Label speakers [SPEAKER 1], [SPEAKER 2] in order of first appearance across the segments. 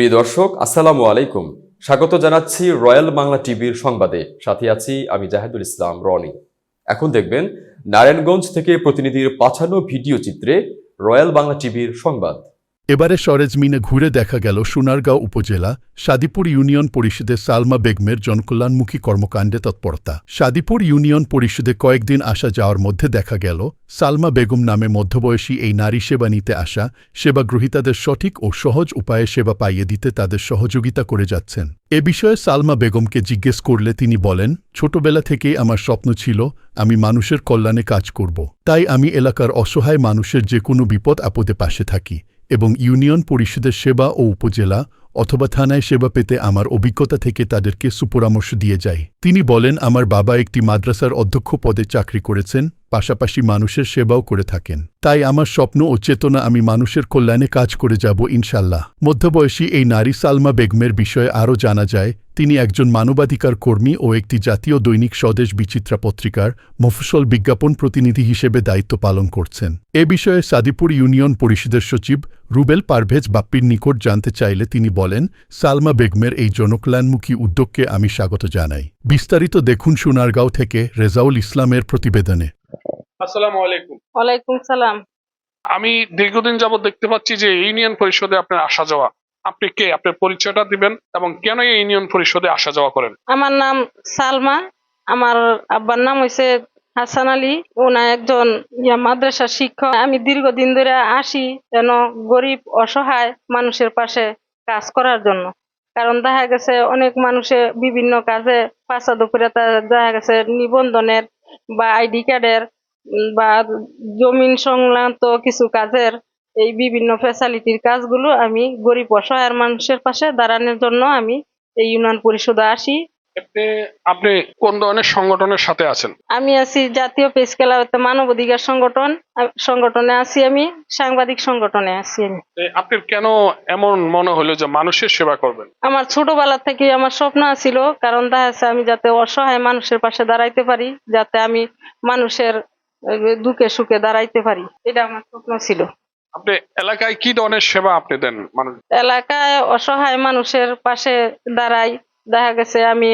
[SPEAKER 1] প্রিয় দর্শক, আসসালামু আলাইকুম। স্বাগত জানাচ্ছি রয়্যাল বাংলা টিভির সংবাদে। সাথে আছি আমি জাহেদুল ইসলাম, রনি। এখন দেখবেন, নারায়ণগঞ্জ থেকে প্রতিনিধির পাঠানো ভিডিও চিত্রে রয়্যাল বাংলা টিভির সংবাদ।
[SPEAKER 2] এবারে সরেজমিনে ঘুরে দেখা গেল সোনারগাঁও উপজেলা সাদিপুর ইউনিয়ন পরিষদে সালমা বেগমের জনকল্যাণমুখী কর্মকাণ্ডে তৎপরতা। সাদিপুর ইউনিয়ন পরিষদে কয়েকদিন আসা যাওয়ার মধ্যে দেখা গেল, সালমা বেগম নামে মধ্যবয়সী এই নারী সেবা নিতে আসা সেবা গ্রহীতাদের সঠিক ও সহজ উপায়ে সেবা পাইয়ে দিতে তাদের সহযোগিতা করে যাচ্ছেন। এ বিষয়ে সালমা বেগমকে জিজ্ঞেস করলে তিনি বলেন, ছোটবেলা থেকেই আমার স্বপ্ন ছিল আমি মানুষের কল্যাণে কাজ করব। তাই আমি এলাকার অসহায় মানুষের যে কোনো বিপদ আপদে পাশে থাকি। এবং ইউনিয়ন পরিষদের সেবা ও উপজেলা অথবা থানায় সেবা পেতে আমার অভিজ্ঞতা থেকে তাদেরকে সুপরামর্শ দিয়ে যাই তিনি বলেন, আমার বাবা একটি মাদ্রাসার অধ্যক্ষ পদে চাকরি করেছেন, পাশাপাশি মানুষের সেবাও করে থাকেন। তাই আমার স্বপ্ন ও চেতনা আমি মানুষের কল্যাণে কাজ করে যাব ইনশাল্লাহ মধ্যবয়সী এই নারী সালমা বেগমের বিষয়ে আরও জানা যায়, তিনি একজন মানবাধিকার কর্মী ও একটি জাতীয় দৈনিক স্বদেশ বিচিত্রা পত্রিকার মফসল বিজ্ঞাপন প্রতিনিধি হিসেবে দায়িত্ব পালন করছেন। এ বিষয়ে সাদিপুর ইউনিয়ন পরিষদের সচিব রুবেল পারভেজ বাপ্পির নিকট জানতে চাইলে তিনি বলেন সালমা বেগমের এই জনকল্যাণমুখী উদ্যোগকে আমি স্বাগত জানাই। বিস্তারিত দেখুন সোনারগাঁও থেকে রেজাউল ইসলামের প্রতিবেদনে।
[SPEAKER 3] আসসালামু আলাইকুম।
[SPEAKER 4] ওয়ালাইকুম সালাম।
[SPEAKER 3] আমি দীর্ঘদিন যাবত দেখতে পাচ্ছি যে ইউনিয়ন পরিষদে আপনার আসা যাওয়া আপনি কে? আপনার পরিচয়টা দিবেন এবং কেন এই ইউনিয়ন পরিষদে আসা যাওয়া করেন?
[SPEAKER 4] আমার নাম সালমা আমার আব্বার নাম হয়েছে হাসান আলী ওনা একজন ইয়া মাদ্রাসা শিক্ষক। আমি দীর্ঘদিন ধরে আসি যেন গরিব, অসহায় মানুষের পাশে কাজ করার জন্য। কারণ দেখা গেছে অনেক মানুষে বিভিন্ন কাজে পাচাদ করে তা- দেখা গেছে নিবন্ধনের বা আইডি কার্ডের বা জমিন সংক্রান্ত কিছু কাজের এই বিভিন্ন ফ্যাসিলিটির কাজগুলো আমি গরিব, অসহায় মানুষের পাশে দাঁড়ানোর জন্য আমি এই ইউনিয়ন পরিষদে আসি।
[SPEAKER 3] আপনি আপনি কোন ধরনের সংগঠনের সাথে আছেন?
[SPEAKER 4] আমি আছি জাতীয় প্রেস ক্লাব মানব অধিকার সংগঠন সংগঠনে আছি আমি সাংবাদিক সংগঠনে আছি আমি।
[SPEAKER 3] এ, আপনার কেন এমন মনে হলো যে মানুষের সেবা করবেন?
[SPEAKER 4] আমার ছোটবেলা থেকে আমার স্বপ্ন ছিল কারণ দেখা যাচ্ছে আমি যাতে অসহায় মানুষের পাশে দাঁড়াইতে পারি যাতে আমি মানুষের দুঃখে সুখে দাঁড়াইতে পারি। এটা আমার স্বপ্ন ছিল।
[SPEAKER 3] আপনি এলাকায় কি ধরনের সেবা আপনি দেন মানুষ?
[SPEAKER 4] এলাকায় অসহায় মানুষের পাশে দাঁড়াই দেখা গেছে আমি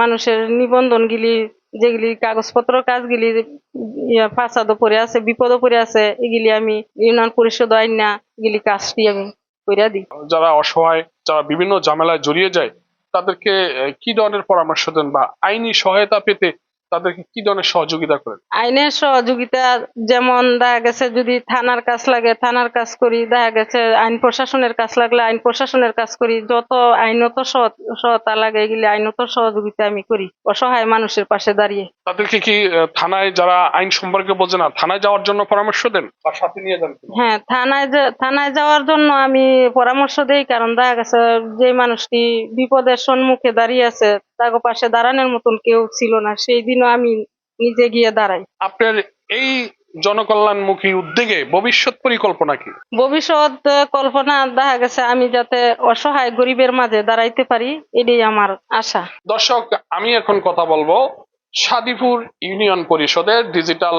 [SPEAKER 4] মানুষের নিবন্ধন গিলি যেগুলি কাগজপত্র, কাজগুলি ফাসাদ পরে আছে বিপদ পরে আছে, এগুলি আমি ইউনিয়ন পরিষদ আইন না এগুলি কাজটি আমি করিয়া দিই।
[SPEAKER 3] যারা অসহায়, যারা বিভিন্ন ঝামেলায় জড়িয়ে যায়, তাদেরকে কি ধরনের পরামর্শ দেন বা আইনি সহায়তা পেতে তাদেরকে কি ধরনের সহযোগিতা করেন?
[SPEAKER 4] আইনের সহযোগিতা যেমন দেখা গেছে যদি থানার কাজ লাগে থানার কাজ করি। দেখা গেছে আইন প্রশাসনের কাজ লাগলে আইন প্রশাসনের কাজ করি। যত আইনত সহ- সহায়তা লাগে এগুলি আইনত সহযোগিতা আমি করি অসহায় মানুষের পাশে দাঁড়িয়ে।
[SPEAKER 3] তাদেরকে কি থানায় যারা আইন সম্পর্কে বোঝে না থানায় যাওয়ার জন্য পরামর্শ দেন বা সাথে নিয়ে যান
[SPEAKER 4] হ্যাঁ থানায় থানায় যাওয়ার জন্য আমি পরামর্শ দেই কারণ দেখা গেছে যে মানুষটি বিপদের সম্মুখে দাঁড়িয়ে আছে তাকে পাশে দাঁড়ানোর মতন কেউ ছিল না। সেই দিনও আমি নিজে গিয়ে দাঁড়াই।
[SPEAKER 3] আপনার এই জনকল্যাণমুখী উদ্যোগে ভবিষ্যৎ পরিকল্পনা কি?
[SPEAKER 4] ভবিষ্যৎ কল্পনা দেখা গেছে আমি যাতে অসহায় গরিবের মাঝে দাঁড়াইতে পারি এটাই আমার আশা।
[SPEAKER 3] দর্শক আমি এখন কথা বলব সাদিপুর ইউনিয়ন পরিষদের ডিজিটাল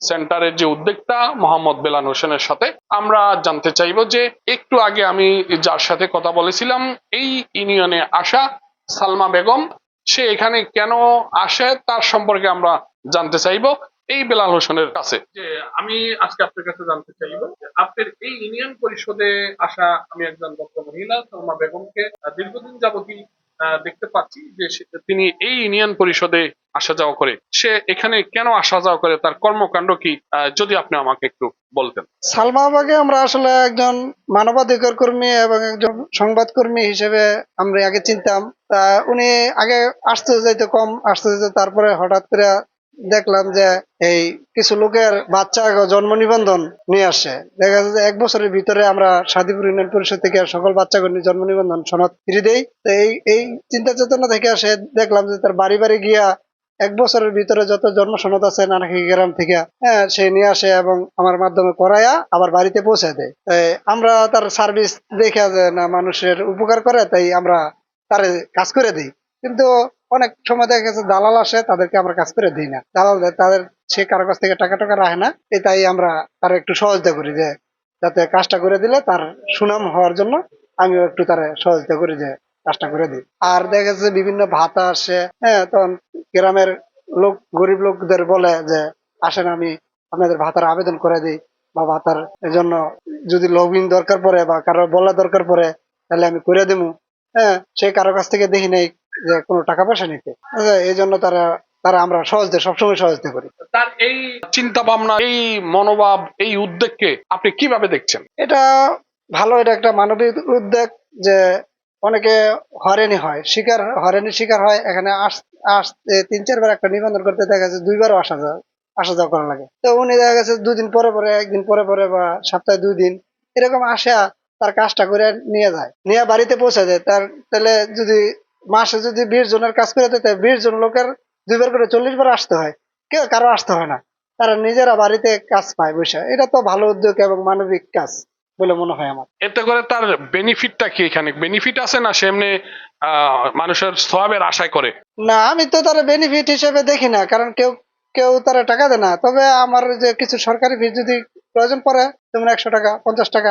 [SPEAKER 3] সেন্টারের যে উদ্যোক্তা মোহাম্মদ বেলান হোসেনের সাথে। আমরা জানতে চাইব যে একটু আগে আমি যার সাথে কথা বলেছিলাম এই ইউনিয়নে আসা সালমা বেগম সে এখানে কেন আসে তার সম্পর্কে আমরা জানতে চাইব এই বেলাল হোসেনের কাছে। যে আমি আজকে আপনার কাছে জানতে চাইব আপনার এই ইউনিয়ন পরিষদে আসা আমি একজন দক্ষ মহিলা সালমা বেগমকে দীর্ঘদিন যাবতী আহ, দেখতে পাচ্ছি যে তিনি এই ইউনিয়ন পরিষদে আসা যাওয়া করে। সে এখানে কেন আসা যাওয়া করে? তার কর্মকাণ্ড কি? যদি আপনি আমাকে একটু বলতেন।
[SPEAKER 5] সালমা বাগে আমরা আসলে একজন মানবাধিকার কর্মী এবং একজন সংবাদ কর্মী হিসেবে আমরা আগে চিনতাম। তা উনি আগে আসতে যাইতে কম আসতে যেতে, তারপরে হঠাৎ করে দেখলাম যে এই কিছু লোকের বাচ্চা জন্ম নিবন্ধন নিয়ে আসে। দেখা যাচ্ছে এক বছরের ভিতরে আমরা সাদিপুর ইউনিয়ন পরিষদ থেকে সকল বাচ্চাকে নিয়ে জন্ম নিবন্ধন সনদ ফিরে দেই। তো এই এই চিন্তা চেতনা থেকে আসে দেখলাম যে তার বাড়ি বাড়ি গিয়া এক বছরের ভিতরে যত জন্ম সনদ আছে নানাকি গ্রাম থেকে হ্যাঁ সে নিয়ে আসে এবং আমার মাধ্যমে করাইয়া আবার বাড়িতে পৌঁছে দেয়। তাই আমরা তার সার্ভিস দেখে না মানুষের উপকার করে, তাই আমরা তার কাজ করে দিই। কিন্তু অনেক সময় দেখা গেছে দালাল আসে, তাদেরকে আমরা কাজ করে দিই না। দালাল তাদের সে কারও কাছ থেকে টাকা টাকা রাখে না তাই আমরা তার একটু সহযোগিতা করি যে, যাতে কাজটা করে দিলে তার সুনাম হওয়ার জন্য আমিও একটু তারা সহযোগিতা করে যে, কাজটা করে দিই। আর দেখা যাচ্ছে বিভিন্ন ভাতা আসে হ্যাঁ তখন গ্রামের লোক, গরিব লোকদের বলে যে, আসেন আমি আপনাদের ভাতার আবেদন করে দিই বা ভাতার জন্য যদি লবিন দরকার পড়ে বা কারও বলা দরকার পড়ে, তাহলে আমি করে দেবো হ্যাঁ সে কারও কাছ থেকে দেখি নাই যে কোনো টাকা পয়সা নিতে। আচ্ছা, এই জন্য তারা তারা আমরা সহজতে সবসময় সহজতে করি।
[SPEAKER 3] তার এই চিন্তা ভাবনা এই মনোভাব এই উদ্যোগকে আপনি কীভাবে দেখছেন?
[SPEAKER 5] এটা ভালো এটা একটা মানবিক উদ্যোগ যে অনেকে হয়রানি হয় শিকার হয়রানি শিকার হয় এখানে আসতে তিন চারবার একটা নিবন্ধন করতে দেখা যাচ্ছে দুইবারও আসা যাওয়া আসা যাওয়া করা লাগে। তো উনি দেখা গেছে দুদিন পরে পরে একদিন পরে পরে বা সপ্তাহে দুই দিন এরকম আসা তার কাজটা করে নিয়ে যায়। নিয়ে বাড়িতে পৌঁছে যায় তার তাহলে যদি মাসে যদি বিশ জনের কাজ করে তাহলে বিশ জন লোকের দুইবার করে চল্লিশ বার আসতে হয়। কেউ কারও আসতে হয় না। তারা নিজেরা বাড়িতে কাজ পায় বসে। এটা তো ভালো উদ্যোগ এবং মানবিক কাজ বলে মনে হয় আমার।
[SPEAKER 3] এতে করে তার বেনিফিটটা কি এখানে? বেনিফিট আছে না সে এমনি মানুষের স্বভাবের আশায় করে?
[SPEAKER 5] না আমি তো তার বেনিফিট হিসেবে দেখি না কারণ কেউ কেউ তারা টাকা দেয় না। তবে আমার যে কিছু সরকারি ফি যদি প্রয়োজন পড়ে, যেমন একশো টাকা, পঞ্চাশ টাকা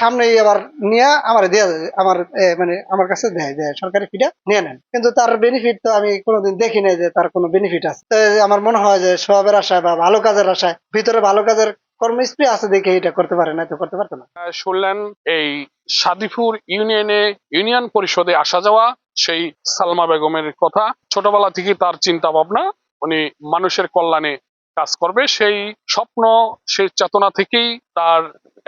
[SPEAKER 5] সামনেই আবার নিয়ে আমার দেয়া আমার মানে আমার কাছে দেয় যে সরকারি ফিটা নিয়ে নেন। কিন্তু তার বেনিফিট তো আমি কোনোদিন দেখি নাই যে তার কোনো বেনিফিট আছে। তো আমার মনে হয় যে স্বভাবের আশায় বা ভালো কাজের আশায় ভিতরে ভালো কাজের কর্মস্ত্রী আছে দেখে এটা করতে পারে না তো করতে পারতো না।
[SPEAKER 3] শুনলেন, এই সাদিপুর ইউনিয়নে, ইউনিয়ন পরিষদে আসা যাওয়া, সেই সালমা বেগমের কথা, ছোটবেলা থেকে তার চিন্তা ভাবনা উনি মানুষের কল্যাণে কাজ করবে, সেই স্বপ্ন, সেই চেতনা থেকেই তার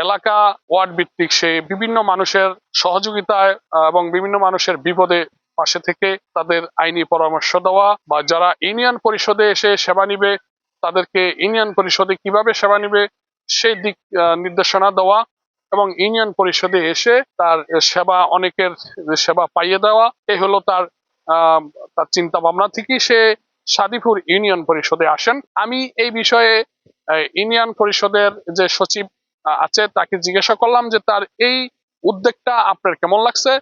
[SPEAKER 3] এলাকা ওয়ার্ড ভিত্তিক সে বিভিন্ন মানুষের সহযোগিতায় এবং বিভিন্ন মানুষের বিপদে পাশে থেকে তাদের আইনি পরামর্শ দেওয়া বা যারা ইউনিয়ন পরিষদে এসে সেবা নিবে, তাদেরকে ইউনিয়ন পরিষদে কীভাবে সেবা নিবে, সেই দিক নির্দেশনা দেওয়া এবং ইউনিয়ন পরিষদে এসে তার সেবা, অনেকের সেবা পাইয়ে দেওয়া এই হলো তার তার চিন্তা ভাবনা থেকেই সে সাদিপুর ইউনিয়ন পরিষদে আসেন। আমি এই বিষয়ে ইউনিয়ন পরিষদের যে সচিব আছে তাকে জিজ্ঞাসা করলাম যে তার এই উদ্যোগটা আপনার কেমন লাগছে?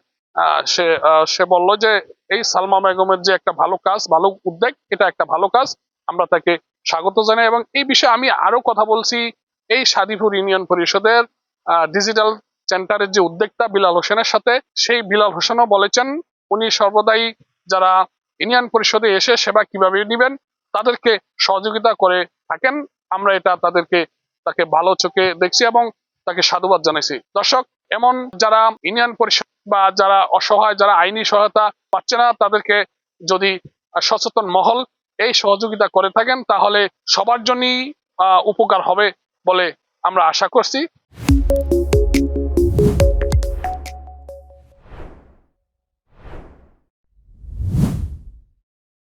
[SPEAKER 3] সে সে বলল যে এই সালমা বেগমের যে একটা ভালো কাজ, ভালো উদ্যোগ, এটা একটা ভালো কাজ। আমরা তাকে স্বাগত জানাই এবং এই বিষয়ে আমি আরও কথা বলছি। এই সাদিপুর ইউনিয়ন পরিষদের ডিজিটাল সেন্টারের যে উদ্যোক্তা বিলাল হোসেনের সাথে, সেই বিলাল হোসেনও বলেছেন, উনি সর্বদাই যারা ইউনিয়ন পরিষদে এসে সেবা কীভাবে নেবেন, তাদেরকে সহযোগিতা করে থাকেন। আমরা এটা তাদেরকে, তাকে ভালো চোখে দেখছি এবং তাকে সাধুবাদ জানাইছি। দর্শক, এমন যারা ইউনিয়ন পরিষদ বা যারা অসহায়, যারা আইনি সহায়তা পাচ্ছে না, তাদেরকে যদি সচেতন মহল এই সহযোগিতা করে থাকেন, তাহলে সবার জন্যই উপকার হবে বলে আমরা আশা করছি।